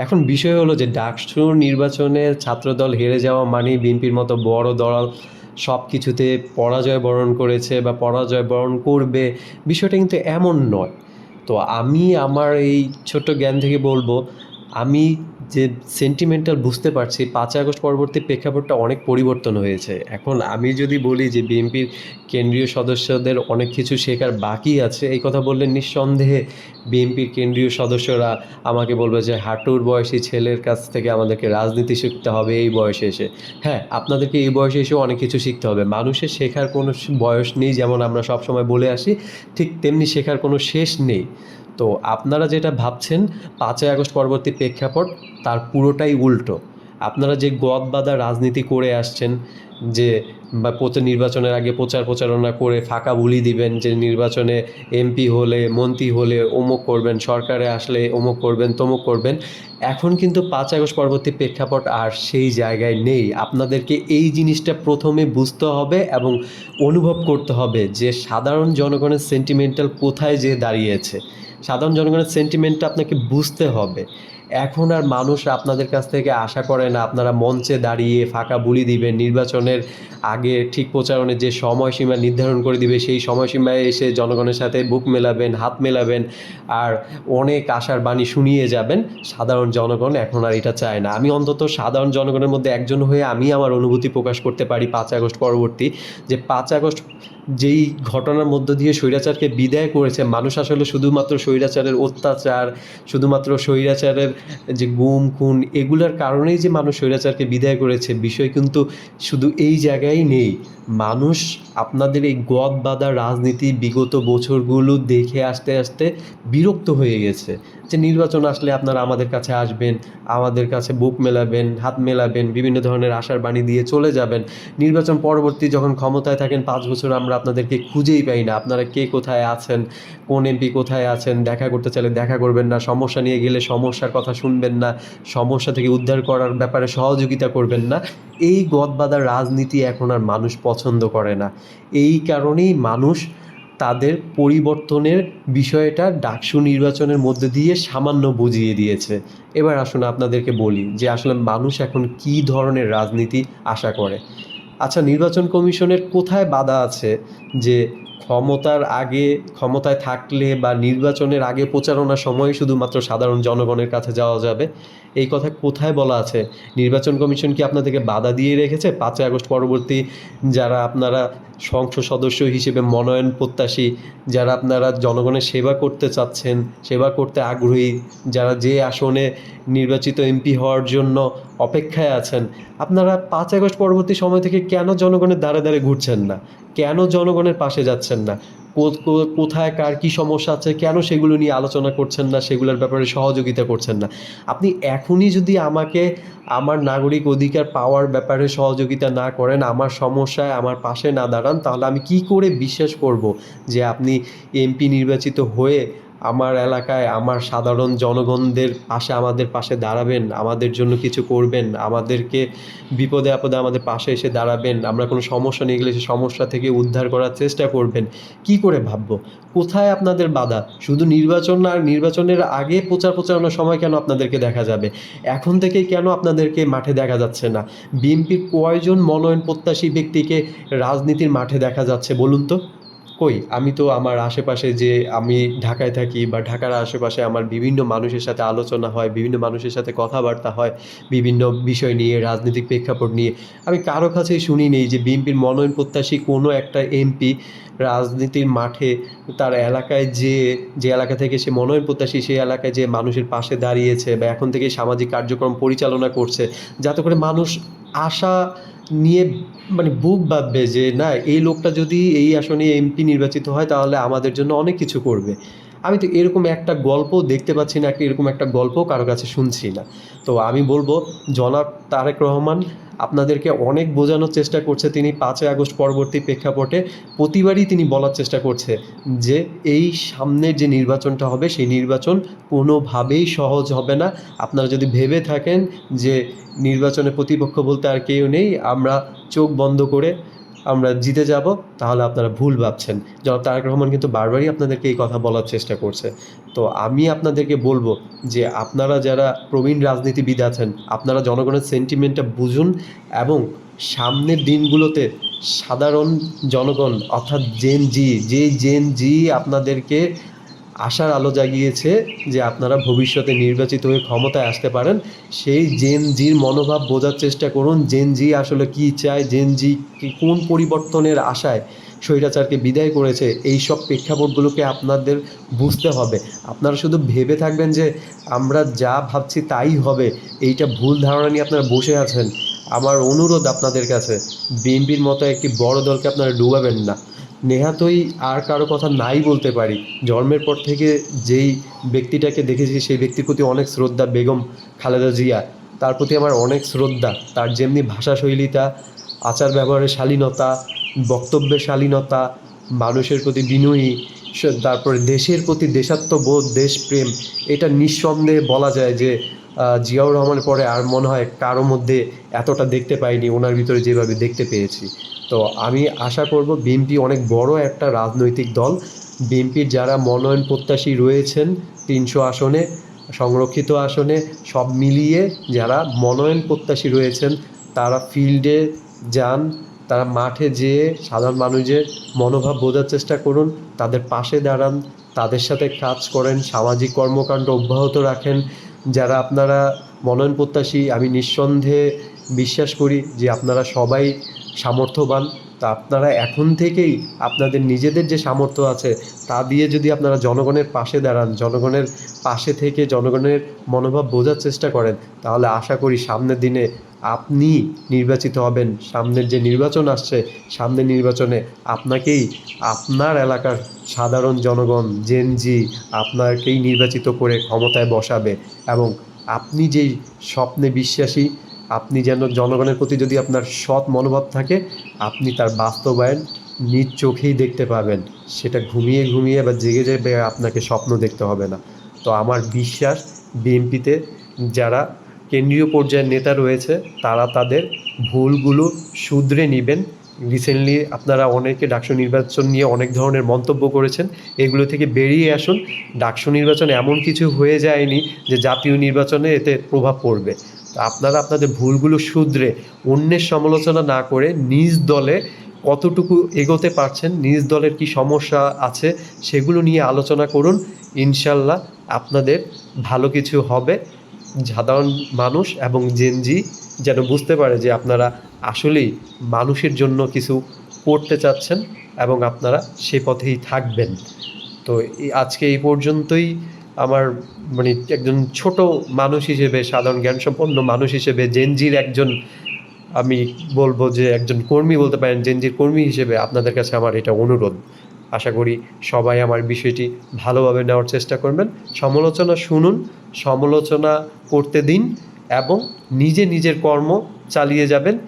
এখন বিষয় হলো যে ডাকসু নির্বাচনে ছাত্রদল হেরে যাওয়া মানে বিএনপির মতো বড় দল সব কিছুতে পরাজয় বরণ করেছে বা পরাজয় বরণ করবে, বিষয়টা কিন্তু এমন নয়। তো আমি আমার এই ছোট্ট জ্ঞান থেকে বলব আমি যে সেন্টিমেন্টাল বুঝতে পারছি, পাঁচই আগস্ট পরবর্তী প্রেক্ষাপটটা অনেক পরিবর্তন হয়েছে। এখন আমি যদি বলি যে বিএনপির কেন্দ্রীয় সদস্যদের অনেক কিছু শেখার বাকি আছে, এই কথা বললে নিঃসন্দেহে বিএনপির কেন্দ্রীয় সদস্যরা আমাকে বলবে যে, হাঁটুর বয়সী ছেলের কাছ থেকে আমাদেরকে রাজনীতি শিখতে হবে এই বয়সে এসে। হ্যাঁ আপনাদেরকে এই বয়সে এসেও অনেক কিছু শিখতে হবে। মানুষের শেখার কোনো বয়স নেই, যেমন আমরা সবসময় বলে আসি, ঠিক তেমনি শেখার কোনো শেষ নেই। তো আপনারা যেটা ভাবছেন, পাঁচই আগস্ট পরবর্তী প্রেক্ষাপট, তার পুরোটাই উল্টো। আপনারা যে গদ বাঁধা রাজনীতি করে আসছেন, যে বা প্রচার নির্বাচনের আগে প্রচার প্রচারণা করে ফাঁকা বুলি দিবেন, যে নির্বাচনে এমপি হলে, মন্ত্রী হলে অমুক করবেন, সরকারে আসলে অমুক করবেন, তমুক করবেন, এখন কিন্তু পাঁচ আগস্ট পরবর্তী প্রেক্ষাপট আর সেই জায়গায় নেই। আপনাদেরকে এই জিনিসটা প্রথমে বুঝতে হবে এবং অনুভব করতে হবে যে সাধারণ জনগণের সেন্টিমেন্টাল কোথায় যে দাঁড়িয়েছে। সাধারণ জনগণের সেন্টিমেন্টটা আপনাকে বুঝতে হবে। এখন আর মানুষ আপনাদের কাছ থেকে আশা করে না। আপনারা মঞ্চে দাঁড়িয়ে ফাঁকা বুলি দিবেন। নির্বাচনের আগে ঠিক প্রচারণের যে সময়সীমা নির্ধারণ করে দিবে, সেই সময়সীমায় এসে জনগণের সাথে বুক মেলাবেন, হাত মেলাবেন আর অনেক আশার বাণী শুনিয়ে যাবেন। সাধারণ জনগণ এখন আর এটা চায় না। আমি অন্তত সাধারণ জনগণের মধ্যে একজন হয়ে আমি আমার অনুভূতি প্রকাশ করতে পারি পাঁচ আগস্ট পরবর্তী। যে পাঁচ আগস্ট যেই ঘটনার মধ্য দিয়ে স্বৈরাচারকে বিদায় করেছে, মানুষ আসলে শুধুমাত্র স্বৈরাচারের অত্যাচার, শুধুমাত্র স্বৈরাচারের যে গুম, খুন, এগুলার কারণেই যে মানুষ স্বৈরাচারকে বিদায় করেছে, বিষয় কিন্তু শুধু এই জায়গায় নেই। মানুষ আপনাদের এই গদ বাঁধা রাজনীতি বিগত বছরগুলো দেখে আসতে আসতে বিরক্ত হয়ে গেছে। যে নির্বাচন আসলে আপনারা আমাদের কাছে আসবেন, আমাদের কাছে বুক মেলাবেন, হাত মেলাবেন, বিভিন্ন ধরনের আশার বাণী দিয়ে চলে যাবেন। নির্বাচন পরবর্তী যখন ক্ষমতায় থাকেন, পাঁচ বছর আমরা আপনাদেরকে খুঁজেই পাই না, আপনারা কে কোথায় আছেন, কোন এমপি কোথায় আছেন, দেখা করতে চাইলে দেখা করবেন না, সমস্যা নিয়ে গেলে সমস্যার কথা শুনবেন না, সমস্যা থেকে উদ্ধার করার ব্যাপারে সহযোগিতা করবেন না। এই গদবাদার রাজনীতি এখন আর মানুষ পছন্দ করে না। এই কারণেই মানুষ তাদের পরিবর্তনের বিষয়টা ডাকসু নির্বাচনের মধ্যে দিয়ে সামান্য বুঝিয়ে দিয়েছে। এবার আসুন আপনাদেরকে বলি যে আসলে মানুষ এখন কী ধরনের রাজনীতি আশা করে। আচ্ছা নির্বাচন কমিশনের কোথায় বাধা আছে যে ক্ষমতার আগে, ক্ষমতায় থাকলে বা নির্বাচনের আগে প্রচারণার সময় শুধুমাত্র সাধারণ জনগণের কাছে যাওয়া যাবে। এই কথা কোথায় বলা আছে? নির্বাচন কমিশন কি আপনাদেরকে বাধা দিয়ে রেখেছে? পাঁচই আগস্ট পরবর্তী যারা আপনারা সংসদ সদস্য হিসেবে মনোনয়ন প্রত্যাশী, যারা আপনারা জনগণের সেবা করতে চাচ্ছেন, সেবা করতে আগ্রহী, যারা যে আসনে নির্বাচিত এমপি হওয়ার জন্য অপেক্ষায় আছেন, আপনারা পাঁচ আগস্ট পরবর্তী সময় থেকে কেন জনগণের দ্বারে দ্বারে ঘুরছেন না? কেন জনগণের পাশে যাচ্ছেন না? কোথায় কার কী সমস্যা আছে, কেন সেগুলো নিয়ে আলোচনা করছেন না, সেগুলোর ব্যাপারে সহযোগিতা করছেন না। আপনি এখনই যদি আমাকে আমার নাগরিক অধিকার পাওয়ার ব্যাপারে সহযোগিতা না করেন, আমার সমস্যায় আমার পাশে না দাঁড়ান, তাহলে আমি কি করে বিশ্বাস করব যে আপনি এমপি নির্বাচিত হয়ে আমার এলাকায় আমার সাধারণ জনগণদের পাশে, আমাদের পাশে দাঁড়াবেন, আমাদের জন্য কিছু করবেন, আমাদেরকে বিপদে আপদে আমাদের পাশে এসে দাঁড়াবেন, আমরা কোনো সমস্যা নিয়ে গেলে সে সমস্যা থেকে উদ্ধার করার চেষ্টা করবেন। কি করে ভাববো? কোথায় আপনাদের বাধা? শুধু নির্বাচন আর নির্বাচনের আগে প্রচার প্রচারণার সময় কেন আপনাদেরকে দেখা যাবে? এখন থেকেই কেন আপনাদেরকে মাঠে দেখা যাচ্ছে না? বিএনপির কয়জন মনোনয়ন প্রত্যাশী ব্যক্তিকে রাজনীতির মাঠে দেখা যাচ্ছে, বলুন তো? কই? আমি তো আমার আশেপাশে যে আমি ঢাকায় থাকি বা ঢাকার আশেপাশে আমার বিভিন্ন মানুষের সাথে আলোচনা হয়, বিভিন্ন মানুষের সাথে কথাবার্তা হয়, বিভিন্ন বিষয় নিয়ে, রাজনৈতিক প্রেক্ষাপট নিয়ে। আমি কারও কাছেই শুনি নেই যে বিএনপির মনোনয়ন প্রত্যাশী কোনো একটা এমপি রাজনীতির মাঠে তার এলাকায় যে যে এলাকা থেকে সে মনোনয়ন প্রত্যাশী সেই এলাকায় যে মানুষের পাশে দাঁড়িয়েছে বা এখন থেকে সামাজিক কার্যক্রম পরিচালনা করছে, যাতে করে মানুষ আশা নিয়ে মানে বুক ভাববে যে, না, এই লোকটা যদি এই আসনে এমপি নির্বাচিত হয়, তাহলে আমাদের জন্য অনেক কিছু করবে। আমি তো এরকম একটা গল্প দেখতে পাচ্ছি না এরকম একটা গল্প কারও কাছে শুনছি না। তো আমি বলব, জনাব তারেক রহমান আপনাদেরকে অনেক বোঝানোর চেষ্টা করছে। তিনি পাঁচই আগস্ট পরবর্তী প্রেক্ষাপটে প্রতিবারই তিনি বলার চেষ্টা করছে যে, এই সামনের যে নির্বাচনটা হবে, সেই নির্বাচন কোনোভাবেই সহজ হবে না। আপনারা যদি ভেবে থাকেন যে, নির্বাচনে প্রতিপক্ষ বলতে আর কেউ নেই, আমরা চোখ বন্ধ করে আমরা জিতে যাব, তাহলে আপনারা ভুল ভাবছেন। জনাব তারেক রহমান কিন্তু বারবারই আপনাদেরকে এই কথা বলার চেষ্টা করছে। তো আমি আপনাদেরকে বলব যে আপনারা যারা প্রবীণ রাজনীতিবিদ আছেন, আপনারা জনগণের সেন্টিমেন্টটা বুঝুন এবং সামনের দিনগুলোতে সাধারণ জনগণ, অর্থাৎ জেন জি যে জেন জি আপনাদেরকে আশার আলো জাগিয়েছে যে আপনারা ভবিষ্যতে নির্বাচিত হয়ে ক্ষমতায় আসতে পারেন। সেই জেন জির মনোভাব বোঝার চেষ্টা করুন। জেন জি আসলে কি চায়? জেন জি কোন পরিবর্তনের আশায় স্বৈরাচারকে বিদায় করেছে? এই সব প্রেক্ষাপটগুলোকে আপনাদের বুঝতে হবে। আপনারা শুধু ভেবে থাকবেন যে আমরা যা ভাবছি তাই হবে। এইটা ভুল ধারণা নিয়ে আপনারা বসে আছেন। আমার অনুরোধ আপনাদের কাছে, বিএনপির মতো একটি বড় দলকে আপনারা ডুবাবেন না। নেহাতই আর কারও কথা নাই বলতে পারি। জন্মের পর থেকে যেই ব্যক্তিটাকে দেখেছি, সেই ব্যক্তির প্রতি অনেক শ্রদ্ধা, বেগম খালেদা জিয়া। তার প্রতি আমার অনেক শ্রদ্ধা। তার যেমনি ভাষাশৈলীটা আচার ব্যবহারের শালীনতা, বক্তব্যের শালীনতা, মানুষের প্রতি বিনয়ী তারপরে দেশের প্রতি দেশাত্মবোধ, দেশপ্রেম, এটা নিঃসন্দেহে বলা যায় যে জিয়াউর রহমানের পরে আর মনে হয় কারও মধ্যে এতটা দেখতে পাইনি, ওনার ভিতরে যেভাবে দেখতে পেয়েছি। তো আমি আশা করব বিএনপি অনেক বড় একটা রাজনৈতিক দল। বিএনপির যারা মনোনয়ন প্রত্যাশী রয়েছেন তিনশো আসনে, সংরক্ষিত আসনে, সব মিলিয়ে যারা মনোনয়ন প্রত্যাশী রয়েছেন, তারা ফিল্ডে যান, তারা মাঠে যেয়ে সাধারণ মানুষের মনোভাব বোঝার চেষ্টা করুন, তাদের পাশে দাঁড়ান, তাদের সাথে কাজ করেন, সামাজিক কর্মকাণ্ড অব্যাহত রাখেন। যারা আপনারা মনোনয়ন প্রত্যাশী, আমি নিঃসন্দেহে বিশ্বাস করি যে আপনারা সবাই সামর্থ্যবান, তা আপনারা এখন থেকেই আপনাদের নিজেদের যে সামর্থ্য আছে, তা দিয়ে যদি আপনারা জনগণের পাশে দাঁড়ান, জনগণের পাশে থেকে জনগণের মনোভাব বোঝার চেষ্টা করেন, তাহলে আশা করি সামনের দিনে আপনি নির্বাচিত হবেন। সামনের যে নির্বাচন আসছে, সামনের নির্বাচনে আপনাকেই আপনার এলাকার সাধারণ জনগণ জেনজি আপনাকেই নির্বাচিত করে ক্ষমতায় বসাবে এবং আপনি যেই স্বপ্নে বিশ্বাসী আপনি যেন জনগণের প্রতি যদি আপনার সৎ মনোভাব থাকে, আপনি তার বাস্তবায়ন নিজ চোখেই দেখতে পাবেন। সেটা ঘুমিয়ে ঘুমিয়ে বা জেগে জেগে আপনাকে স্বপ্ন দেখতে হবে না। তো আমার বিশ্বাস, বিএনপিতে যারা কেন্দ্রীয় পর্যায়ের নেতা রয়েছে, তারা তাদের ভুলগুলো শুধরে নেবেন। রিসেন্টলি আপনারা অনেকে ডাকসু নির্বাচন নিয়ে অনেক ধরনের মন্তব্য করেছেন। এগুলো থেকে বেরিয়ে আসুন। ডাকসু নির্বাচন এমন কিছু হয়ে যায়নি যে জাতীয় নির্বাচনে এতে প্রভাব পড়বে। আপনারা আপনাদের ভুলগুলো শুধরে অন্যের সমালোচনা না করে নিজ দলে কতটুকু এগোতে পারছেন, নিজ দলের কি সমস্যা আছে সেগুলো নিয়ে আলোচনা করুন। ইনশাল্লাহ আপনাদের ভালো কিছু হবে। সাধারণ মানুষ এবং জেনজি যেন বুঝতে পারে যে আপনারা আসলেই মানুষের জন্য কিছু করতে চাচ্ছেন এবং আপনারা সে পথেই থাকবেন। তো আজকে এই পর্যন্তই আমার মানে একজন ছোট মানুষ হিসেবে, সাধারণ জ্ঞানসম্পন্ন মানুষ হিসেবে জেনজির একজন আমি বলব যে একজন কর্মী বলতে পারেন জেনজির কর্মী হিসেবে আপনাদের কাছে আমার এটা অনুরোধ। আশা করি সবাই আমার বিষয়টি ভালোভাবে নেওয়ার চেষ্টা করবেন। সমালোচনা শুনুন, সমালোচনা করতে দিন এবং নিজে নিজের কর্ম চালিয়ে যাবেন।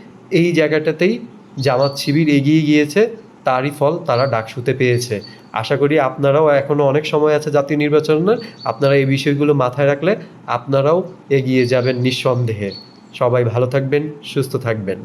এই জায়গাটাতেই জামাত শিবির এগিয়ে গিয়েছে। তারই ফল তারা ডাকসুতে পেয়েছে। আশা করি আপনারাও এখনও অনেক সময় আছে জাতীয় নির্বাচনের। আপনারা এই বিষয়গুলো মাথায় রাখলে আপনারাও এগিয়ে যাবেন নিঃসন্দেহে। সবাই ভালো থাকবেন, সুস্থ থাকবেন।